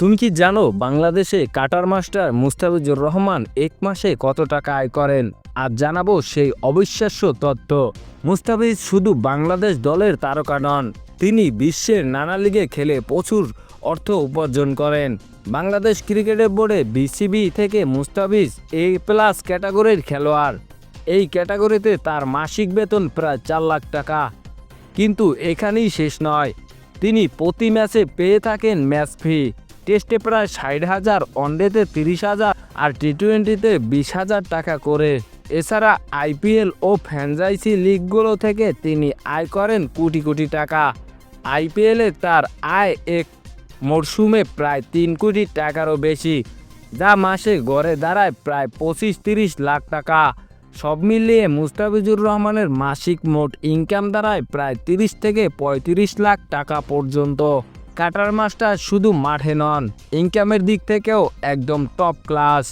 তুমি কি জানো বাংলাদেশে কাটার মাস্টার মুস্তাফিজুর রহমান এক মাসে কত টাকা আয় করেন? আর জানাব সেই অবিশ্বাস্য তথ্য। মুস্তাফিজ শুধু বাংলাদেশ দলের তারকা নন, তিনি বিশ্বের নানা লিগে খেলে প্রচুর অর্থ উপার্জন করেন। বাংলাদেশ ক্রিকেট বোর্ডে বিসিবি থেকে মুস্তাফিজ এ প্লাস ক্যাটাগরির খেলোয়াড়। এই ক্যাটাগরিতে তার মাসিক বেতন প্রায় চার লাখ টাকা। কিন্তু এখানেই শেষ নয়, তিনি প্রতি ম্যাচে পেয়ে থাকেন ম্যাচ ফি। টেস্টে প্রায় ষাট হাজার, ওয়ানডেতে তিরিশ হাজার আর টি টোয়েন্টিতে বিশ হাজার টাকা করে। এছাড়া আইপিএল ও ফ্র্যাঞ্চাইজি লিগগুলো থেকে তিনি আয় করেন কোটি কোটি টাকা। আইপিএলে তার আয় এক মরশুমে প্রায় তিন কোটি টাকারও বেশি, যা মাসে গড়ে দাঁড়ায় প্রায় পঁচিশ তিরিশ লাখ টাকা। সব মিলিয়ে মুস্তাফিজুর রহমানের মাসিক মোট ইনকাম দাঁড়ায় প্রায় তিরিশ থেকে পঁয়ত্রিশ লাখ টাকা পর্যন্ত। কাটার মাছটা শুধু মাঠে নন ইনকামের দিক থেকেও একদম টপ ক্লাস